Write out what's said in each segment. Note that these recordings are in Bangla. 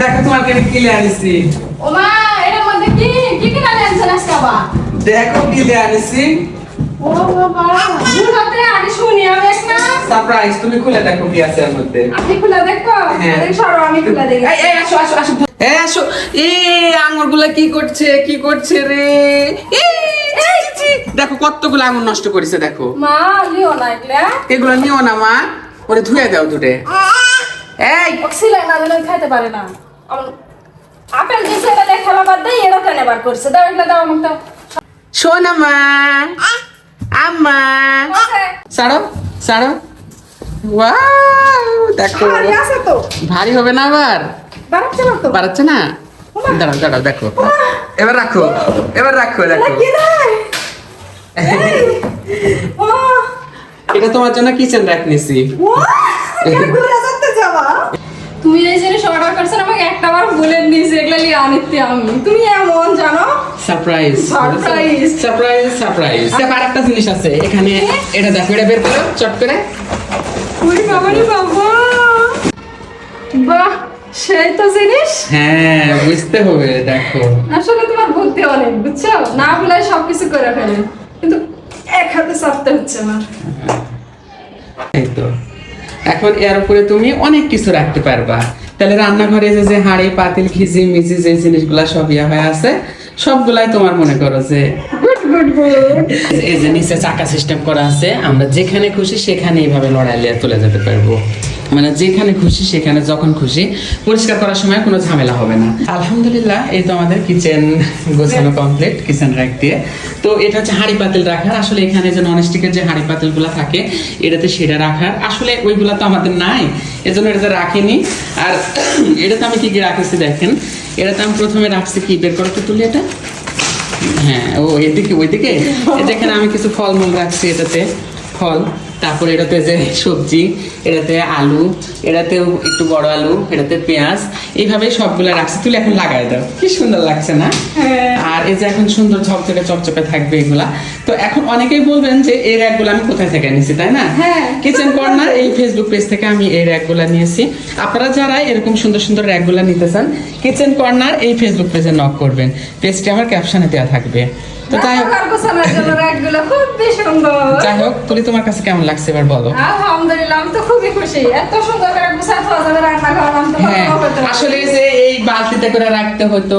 দেখো তোমাকে আমি কিলে আনিছি। ও মা এটার মধ্যে কি কি কি আজকে দেখো আনিছি। ও বাবা আগে শুনি আমি একটা সারপ্রাইজ তুমি খুলে দেখো কি আছে এর মধ্যে। আপনি খুলে দেখো? হ্যাঁ। সরো আমি খুলে দেখি। এই এই আসো আসো আসো। এই আসো। এই আঙ্গুরগুলা কি করছে কি করছে রে। দেখো কতগুলো আঙুর নষ্ট করেছে দেখো। মা না এগুলা। এগুলো নিও না মা। ওরে ধুয়ে দাও দুটে এই! অক্সিজেন না দিলে খাইতে পারে না। আম- আপেল দিছে এটা দিয়ে খেলা বাদ দেয় এটা কেন বার করছে? দাও এগুলা দাও আমাকে। দাও শোনা মা আম্মা। ছাড়ো ছাড়ো। ওয়াও দেখো। ভারী হবে না আবার। বাড়াচ্ছে না তো। পারাচ্ছে না? দাঁড়াও দাঁড়াও দেখো। এবার রাখো এবার রাখো দেখো। এটা তোমার জন্য কিচেন র্যাক নিছি। তুমি এই জিনিস অর্ডার করছেন আমাকে একটা বার বলে দিয়েছে এগুলা লিয়ে আনিতে আমি। তুমি এমন জানো? Surprise Surprise. সারপ্রাইজ সারপ্রাইজ দেখো আরেকটা জিনিস আছে এখানে এটা দেখো এটা বের করো চট করে। ওরে বাবা রে বাবা। বাহ সেই তো জিনিস। হ্যাঁ বুঝতে হবে দেখো। আসলে তোমার বুদ্ধি অনেক বুঝছ? না বলে সবকিছু করে ফেলে। কিন্তু এক হাতে চাপতে হচ্ছে আমার। এই তো। এখন এর উপরে তুমি অনেক কিছু রাখতে পারবা। তাহলে রান্নাঘরে যে যে হাঁড়ি, পাতিল, ঘিজি, মিজি, যে জিনিসগুলা সব ইয়া হয়ে আছে, সবগুলাই তোমার মনে করো যে এই যে নিচে চাকা সিস্টেম করা আছে, আমরা যেখানে খুশি সেখানে এইভাবে লড়াই লিয়ে তুলে যেতে পারব। মানে যেখানে খুশি সেখানে যখন খুশি পরিষ্কার করার সময় কোনো ঝামেলা হবে না। আলহামদুলিল্লাহ, এই তো আমাদের কিচেন গোছানো কমপ্লিট কিচেন র্যাক দিয়ে। তো এটা হচ্ছে হাঁড়ি পাতিল রাখার। আসলে এখানে যে ননস্টিকের যে হাঁড়ি পাতিলগুলো থাকে, এটাতে সেটা রাখার। আসলে ওইগুলা তো আমাদের নাই, এজন্য এটাতে রাখিনি। আর এটাতে আমি কি কি রাখেছি দেখেন? এটাতে আমি প্রথমে রাখছি কি? বের করতে তুলি এটা। হ্যাঁ ও এদিকে, ওইদিকে? এই যেখানে আমি কিছু ফলমূল রাখছি এটাতে। ফল। তারপর এটাতে যে সবজি এটাতে আলু এটাতেও একটু বড় আলু এটাতে পেঁয়াজ এইভাবে সবগুলো রাখছি। তুলে এখন লাগাই দাও। কি সুন্দর লাগছে না? হ্যাঁ। আর এই যে এখন সুন্দর ঝকঝকে চকচকে থাকবে এগুলা। তো এখন অনেকেই বলবেন যে এই র্যাকগুলো আমি কোথায় থেকে নিয়েছি তাই না? হ্যাঁ। কিচেন কর্নার এই ফেসবুক পেজ থেকে আমি এই র্যাকগুলো নিয়েছি। আপনারা যারা এরকম সুন্দর সুন্দর র্যাকগুলো নিতে চান কিচেন কর্নার এই ফেসবুক পেজে নক করবেন। পেজটি আমার ক্যাপশনে দেওয়া থাকবে। তো তাই হোক। রান্নাঘর গোছানোর জন্য রাখগুলো খুবই সুন্দর যাই হোক তুলি তোমার কাছে কেমন লাগছে এবার বলো? আলহামদুলিল্লাহ আমি তো খুবই খুশি। এত সুন্দর করে গুছাতে হওয়া রান্নাঘর আমি তো হ্যাঁ। আসলে যে এই বালতিতে করে রাখতে হতো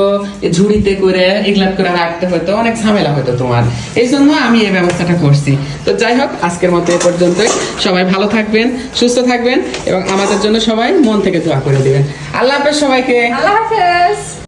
ঝুড়িতে করে এগুলা করে রাখতে হতো অনেক ঝামেলা হতো তোমার। এই জন্য আমি এই ব্যবস্থাটা করছি। তো যাই হোক আজকের মতো এ পর্যন্তই। সবাই ভালো থাকবেন সুস্থ থাকবেন এবং আমাদের জন্য সবাই মন থেকে দোয়া করে দিবেন। আল্লাহ হাফেজ সবাইকে। আল্লাহ হাফেজ।